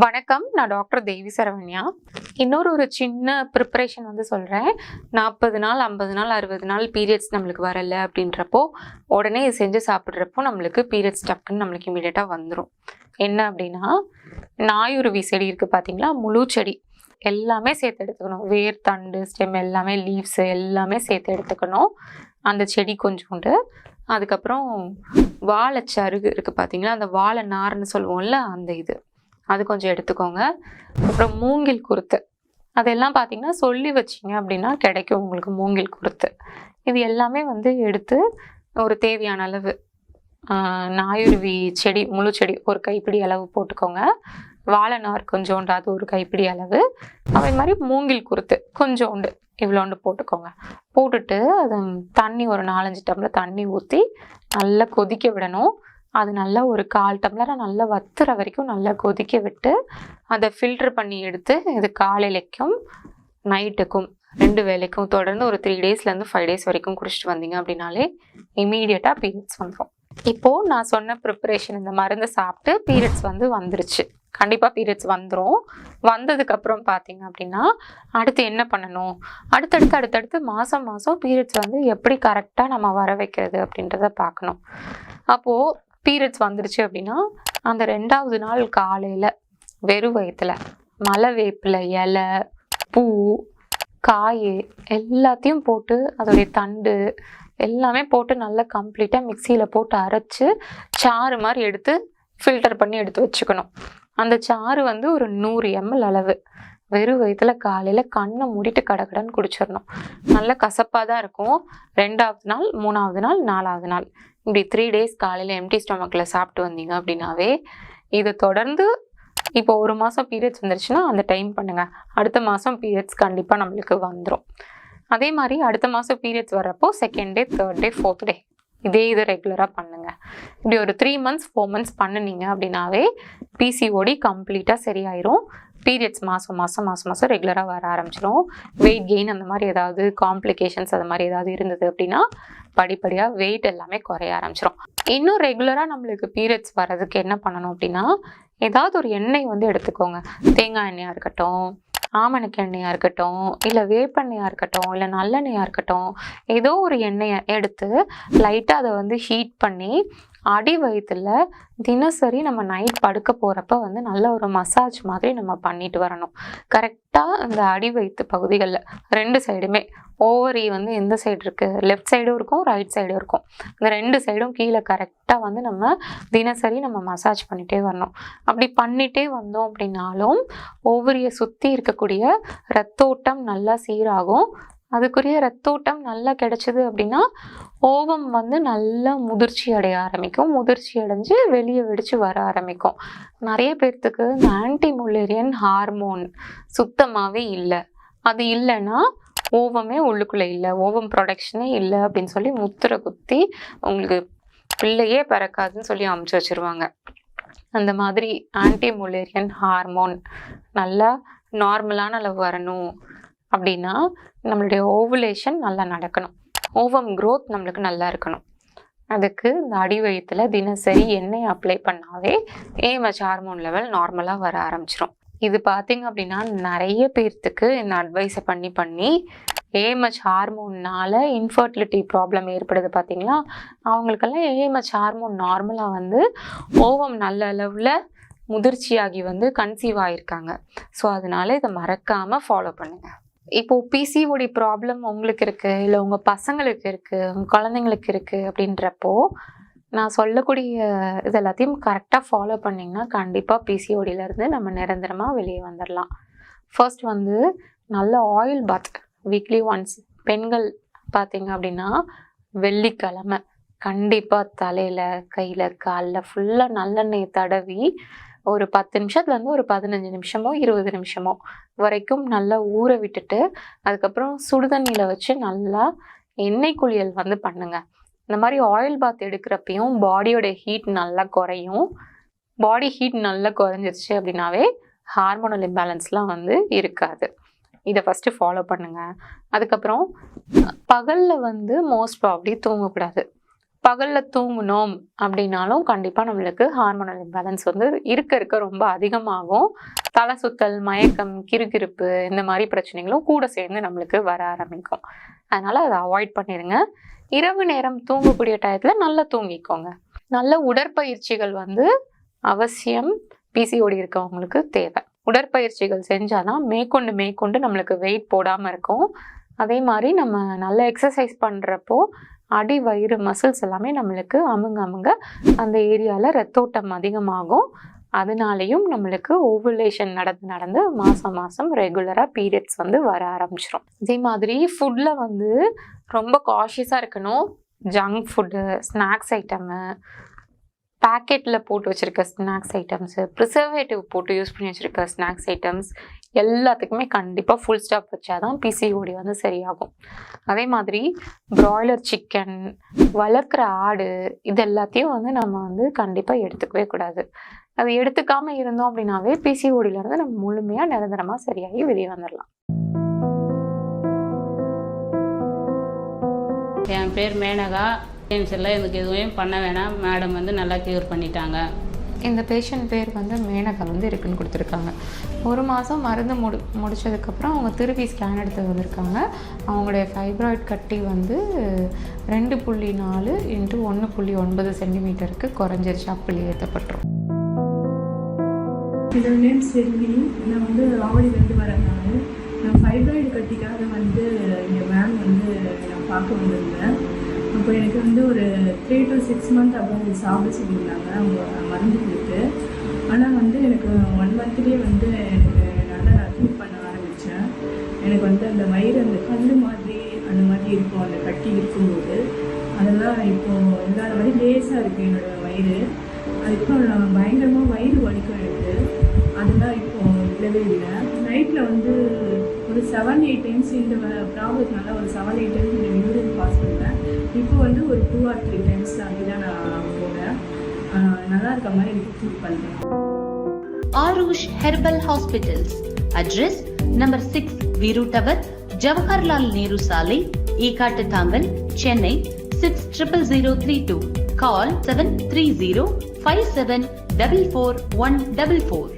வணக்கம் நான் டாக்டர் தேவி சரவண்யா. இன்னொரு ஒரு சின்ன ப்ரிப்பரேஷன் வந்து சொல்கிறேன் நாற்பது நாள் ஐம்பது நாள் அறுபது நாள் பீரியட்ஸ் நம்மளுக்கு வரலை அப்படின்றப்போ உடனே இது செஞ்சு சாப்பிட்றப்போ நம்மளுக்கு பீரியட்ஸ் டக்குன்னு நம்மளுக்கு இமீடியட்டாக வந்துடும் என்ன அப்படின்னா நாயுருவி செடி இருக்குது பார்த்தீங்களா முழு செடி. எல்லாமே சேர்த்து எடுத்துக்கணும். வேர் தண்டு ஸ்டெம் எல்லாமே லீவ்ஸு எல்லாமே சேர்த்து எடுத்துக்கணும். அந்த செடி கொஞ்சோண்டு. அதுக்கப்புறம் வாழைச்சருகு இருக்குது பார்த்தீங்களா அந்த வாழை நார்னு சொல்லுவோம்ல அந்த இது. அது கொஞ்சம் எடுத்துக்கோங்க. அப்புறம் மூங்கில் குருத்து. அதெல்லாம் பார்த்தீங்கன்னா சொல்லி வச்சிங்க அப்படின்னா கிடைக்கும் உங்களுக்கு மூங்கில் குருத்து. இது எல்லாமே வந்து எடுத்து ஒரு தேவையான அளவு நாயுருவி செடி முழு செடி ஒரு கைப்பிடி அளவு போட்டுக்கோங்க. வாழைநார் கொஞ்சோண்டு அது ஒரு கைப்பிடி அளவு. அதே மாதிரி மூங்கில் குருத்து கொஞ்சோண்டு இவ்வளோண்டு போட்டுக்கோங்க. போட்டுட்டு அது தண்ணி ஒரு நாலஞ்சு டம்ளர் தண்ணி ஊற்றி நல்லா கொதிக்க விடணும். அது நல்லா ஒரு கால் டம்ளரை நல்லா வத்துற வரைக்கும் நல்லா கொதிக்க விட்டு அதை ஃபில்டர் பண்ணி எடுத்து இது காலையிலைக்கும் நைட்டுக்கும் ரெண்டு வேலைக்கும் தொடர்ந்து ஒரு த்ரீ டேஸ்லேருந்து ஃபைவ் டேஸ் வரைக்கும் குடிச்சிட்டு வந்தீங்க அப்படின்னாலே இமீடியட்டாக பீரியட்ஸ் வந்துடும் இப்போது நான் சொன்ன ப்ரிப்பரேஷன் இந்த மருந்து சாப்பிட்டு பீரியட்ஸ் வந்து வந்துருச்சு. கண்டிப்பாக பீரியட்ஸ் வந்துடும் வந்ததுக்கப்புறம் பார்த்தீங்க அப்படின்னா அடுத்து என்ன பண்ணணும்? அடுத்தடுத்து அடுத்தடுத்து மாதம் மாதம் பீரியட்ஸ் வந்து எப்படி கரெக்டாக நம்ம வர வைக்கிறது அப்படின்றத பார்க்கணும். அப்போது பீரியட்ஸ் வந்துருச்சு அப்படின்னா அந்த ரெண்டாவது நாள் காலையில் வெறும் வயிற்றுல மலை வேப்பில் இலை பூ காய் எல்லாத்தையும் போட்டு அதோடைய தண்டு எல்லாமே போட்டு நல்லா கம்ப்ளீட்டாக மிக்சியில் போட்டு அரைச்சு சாறு மாதிரி எடுத்து ஃபில்டர் பண்ணி எடுத்து வச்சுக்கணும். அந்த சாறு வந்து ஒரு நூறு எம்எல் அளவு. வெறும் வயிற்றுல காலையில் கண்ணை மூடிட்டு கடகடன்னு குடிச்சிடணும். நல்ல கசப்பாக தான் இருக்கும். ரெண்டாவது நாள் மூணாவது நாள் நாலாவது நாள். இப்படி த்ரீ டேஸ் காலையில் எம்டி ஸ்டொமக்கில் சாப்பிட்டு வந்தீங்க அப்படின்னாவே இதை தொடர்ந்து இப்போ ஒரு மாதம் பீரியட்ஸ் வந்துருச்சுன்னா அந்த டைம் பண்ணுங்கள் அடுத்த மாதம் பீரியட்ஸ் கண்டிப்பாக நம்மளுக்கு வந்துடும் அதே மாதிரி அடுத்த மாதம் பீரியட்ஸ் வர்றப்போ second day third day fourth day இதே இதை ரெகுலராக பண்ணுங்கள் இப்படி ஒரு த்ரீ மந்த்ஸ் ஃபோர் மந்த்ஸ் பண்ணுனீங்க அப்படின்னாவே பிசிஓடி கம்ப்ளீட்டாக சரியாயிரும். பீரியட்ஸ் மாதம் மாதம் மாதம் மாதம் ரெகுலராக வர ஆரம்பிச்சிடும் வெயிட் கெயின் அந்த மாதிரி ஏதாவது காம்ப்ளிகேஷன்ஸ் அது மாதிரி ஏதாவது இருந்தது அப்படின்னா படிப்படியாக வெயிட் எல்லாமே குறைய ஆரம்பிச்சிடும் இன்னும் ரெகுலராக நம்மளுக்கு பீரியட்ஸ் வர்றதுக்கு என்ன பண்ணணும் அப்படின்னா ஏதாவது ஒரு எண்ணெய் வந்து எடுத்துக்கோங்க. தேங்காய் எண்ணெயாக இருக்கட்டும் ஆமணக்கு எண்ணெயாக இருக்கட்டும் இல்லை வேப்பெண்ணெயாக இருக்கட்டும் இல்லை நல்லெண்ணெயாக இருக்கட்டும் ஏதோ ஒரு எண்ணெயை எடுத்து லைட்டாக அதை வந்து ஹீட் பண்ணி அடி வயிற்றுல தினசரி நம்ம நைட் படுக்க போகிறப்ப வந்து நல்ல ஒரு மசாஜ் மாதிரி நம்ம பண்ணிட்டு வரணும். கரெக்டாக இந்த அடி வயிற்று பகுதிகளில் ரெண்டு சைடுமே ஓவரி வந்து எந்த சைடு இருக்குது லெஃப்ட் சைடும் இருக்கும் ரைட் சைடும் இருக்கும். இந்த ரெண்டு சைடும் கீழே கரெக்டாக வந்து நம்ம தினசரி நம்ம மசாஜ் பண்ணிகிட்டே வரணும். அப்படி பண்ணிகிட்டே வந்தோம் அப்படின்னாலும் ஓவரியை சுற்றி இருக்கக்கூடிய ரத்தோட்டம் நல்லா சீராகும். அதுக்குரிய ரத்தோட்டம் நல்லா கிடைச்சிது அப்படின்னா ஓவம் வந்து நல்லா முதிர்ச்சி அடைய ஆரம்பிக்கும். முதிர்ச்சி அடைஞ்சு வெளியே வெடிச்சு வர ஆரம்பிக்கும். நிறைய பேர்த்துக்கு இந்த ஆன்டி முல்லேரியன் ஹார்மோன் சுத்தமாகவே இல்லை. அது இல்லைன்னா ஓவமே உள்ளுக்குள்ளே இல்லை. ஓவம் ப்ரொடக்ஷனே இல்லை அப்படின்னு சொல்லி முத்திரை குத்தி உங்களுக்கு பிள்ளையே பிறக்காதுன்னு சொல்லி அமுச்சு வச்சிருவாங்க. அந்த மாதிரி ஆன்டி ஹார்மோன் நல்லா நார்மலான அளவு வரணும். அப்படின்னா நம்மளுடைய ஓவுலேஷன் நல்லா நடக்கணும். ஓவம் க்ரோத் நம்மளுக்கு நல்லா இருக்கணும். அதுக்கு இந்த அடி வயிற்றுல தினசரி எண்ணெய் அப்ளை பண்ணாவே ஏமச் ஹார்மோன் லெவல் நார்மலாக வர ஆரம்பிச்சிடும் இது பார்த்தீங்க அப்படின்னா நிறைய பேர்த்துக்கு இந்த அட்வைஸை பண்ணி பண்ணி ஏஎம்ஹெச் ஹார்மோன்னால் இன்ஃபர்டிலிட்டி ப்ராப்ளம் ஏற்படுது பார்த்தீங்களா அவங்களுக்கெல்லாம் ஏஎம்ஹெச் ஹார்மோன் நார்மலாக வந்து ஓவம் நல்ல அளவில் முதிர்ச்சியாகி வந்து கன்சீவ் ஆகியிருக்காங்க ஸோ அதனால இதை மறக்காமல் ஃபாலோ பண்ணுங்கள் இப்போ பிசிஓடி ப்ராப்ளம் உங்களுக்கு இருக்குது இல்லை உங்கள் பசங்களுக்கு இருக்குது உங்கள் குழந்தைங்களுக்கு இருக்குது அப்படின்றப்போ நான் சொல்லக்கூடிய இது எல்லாத்தையும் கரெக்டாக ஃபாலோ பண்ணிங்கன்னா கண்டிப்பாக பிசிஓடியிலேருந்து நம்ம நிரந்தரமாக வெளியே வந்துடலாம் ஃபர்ஸ்ட் வந்து நல்ல ஆயில் பாத் வீக்லி ஒன்ஸ் பெண்கள் பார்த்தீங்க அப்படின்னா வெள்ளிக்கிழமை கண்டிப்பாக தலையில் கையில் காலில் ஃபுல்லாக நல்லெண்ணெய் தடவி ஒரு பத்து நிமிஷத்துலேருந்து ஒரு பதினஞ்சு நிமிஷமோ இருபது நிமிஷமோ வரைக்கும் நல்லா ஊற விட்டுட்டு அதுக்கப்புறம் சுடுதண்ணியில் வச்சு நல்லா எண்ணெய் குளியல் வந்து பண்ணுங்க. இந்த மாதிரி ஆயில் பாத் எடுக்கிறப்பையும் பாடியோட ஹீட் நல்லா குறையும். பாடி ஹீட் நல்லா குறைஞ்சிருச்சு அப்படின்னாவே ஹார்மோனல் இம்பேலன்ஸ்லாம் வந்து இருக்காது. இதை ஃபஸ்ட்டு ஃபாலோ பண்ணுங்கள் அதுக்கப்புறம் பகலில் வந்து மோஸ்ட் ப்ராப்ளி தூங்கக்கூடாது. பகல்ல தூங்கினோம் அப்படின்னாலும் கண்டிப்பாக நம்மளுக்கு ஹார்மோனல் இம்பேலன்ஸ் வந்து இருக்க இருக்க ரொம்ப அதிகமாகும். தலை சுத்தல் மயக்கம் கிறுகிறுப்பு இந்த மாதிரி பிரச்சனைகளும் கூட சேர்ந்து நம்மளுக்கு வர ஆரம்பிக்கும். அதனால் அதை அவாய்ட் பண்ணிடுங்க இரவு நேரம் தூங்கக்கூடிய டயத்தில் நல்லா தூங்கிக்கோங்க. நல்ல உடற்பயிற்சிகள் வந்து அவசியம். பிசிஓடி இருக்கவங்களுக்கு தேவை. உடற்பயிற்சிகள் செஞ்சால் தான் மேற்கொண்டு மேற்கொண்டு நம்மளுக்கு வெயிட் போடாமல் இருக்கும். அதே மாதிரி நம்ம நல்ல எக்ஸசைஸ் பண்ணுறப்போ அடி வயிறு மசில்ஸ் எல்லாமே நம்மளுக்கு அமுங்க அமுங்க அந்த ஏரியாவில் ரத்தோட்டம் அதிகமாகும். அதனாலேயும் நம்மளுக்கு ஓவுலேஷன் நடந்து நடந்து மாதம் மாதம் ரெகுலராக பீரியட்ஸ் வந்து வர ஆரம்பிச்சிடும் அதே மாதிரி ஃபுட்டில் வந்து ரொம்ப காஷியஸாக இருக்கணும். ஜங்க் ஃபுட்டு ஸ்நாக்ஸ் ஐட்டமு பேக்கெட்டில் போட்டு வச்சுருக்க ஸ்நாக்ஸ் ஐட்டம்ஸு ப்ரிசர்வேட்டிவ் போட்டு யூஸ் பண்ணி வச்சுருக்க ஸ்நாக்ஸ் ஐட்டம்ஸ் எல்லாத்துக்குமே கண்டிப்பாக ஃபுல் ஸ்டாப் வச்சாதான் பிசிஓடி வந்து சரியாகும். அதே மாதிரி பிராய்லர் சிக்கன் வளர்க்குற ஆடு இது எல்லாத்தையும் வந்து நம்ம வந்து கண்டிப்பாக எடுத்துக்கவே கூடாது. அது எடுத்துக்காமல் இருந்தோம் அப்படின்னாவே பிசிஓடியிலேருந்து நம்ம முழுமையாக நிரந்தரமாக சரியாகி வெளியே வந்துடலாம் என் பேர் மேனகா. எல்லாம் எனக்கு எதுவும் பண்ண வேணாம். மேடம் வந்து நல்லா க்யூர் பண்ணிட்டாங்க. இந்த பேஷண்ட் பேர் வந்து மேனகா வந்து இருக்குன்னு கொடுத்துருக்காங்க. ஒரு மாதம் மருந்து முடி முடிச்சதுக்கப்புறம் அவங்க திருப்பி ஸ்கேன் எடுத்து வந்திருக்காங்க. அவங்களுடைய ஃபைப்ராய்ட் கட்டி வந்து ரெண்டு புள்ளி நாலு இன்ட்டு ஒன்று புள்ளி ஒன்பது சென்டிமீட்டருக்கு குறைஞ்சிருச்சு. அப்படி ஏற்றப்பட்டுரும் என்னோட நேம் செல்வி. நான் வந்து ராவடிலேருந்து வரேன் நான். நான் ஃபைப்ராய்டு கட்டிக்காக வந்து எங்கள் மேம் வந்து நான் பார்க்க வந்திருந்தேன். அப்போ எனக்கு வந்து ஒரு த்ரீ டு சிக்ஸ் மந்த் அப்போ சாப்பிட சொல்லியிருந்தாங்க. அவங்க மருந்து கொடுத்து ஆனால் வந்து எனக்கு ஒன் மந்த்லேயே வந்து எனக்கு நல்லா நான் ஃபீல் பண்ண ஆரம்பித்தேன் எனக்கு வந்து அந்த வயிறு அந்த கல் மாதிரி அந்த மாதிரி இருக்கும். அந்த கட்டி இருக்கும்போது. அதெல்லாம் இப்போது இல்லாத மாதிரி லேசாக இருக்குது என்னோடய வயிறு. அதுக்கப்புறம் நான் பயங்கரமாக வயிறு வலிக்கும் எனக்கு. அதெல்லாம் இப்போது இல்லவே இல்லை. நைட்டில் வந்து ஒரு செவன் எயிட் டைம்ஸ் இந்த ப்ராப்ளத்தினால ஒரு செவன் எயிட் டைம்ஸ் இந்த யூரின் பாஸ் பண்ணுவேன் இப்போ வந்து ஒரு டூ ஆர் த்ரீ டைம்ஸ் தாண்டி தான் நான் போனேன் நல்லா இருக்க மாதிரி எனக்கு ஃபீல் பண்ணுறேன் Aarush herbal hospitals address number six Veeru tower Jawaharlal Nehru சாலை Ekkattu Thangal Chennai six triple zero three two call seven three zero five seven double four one double four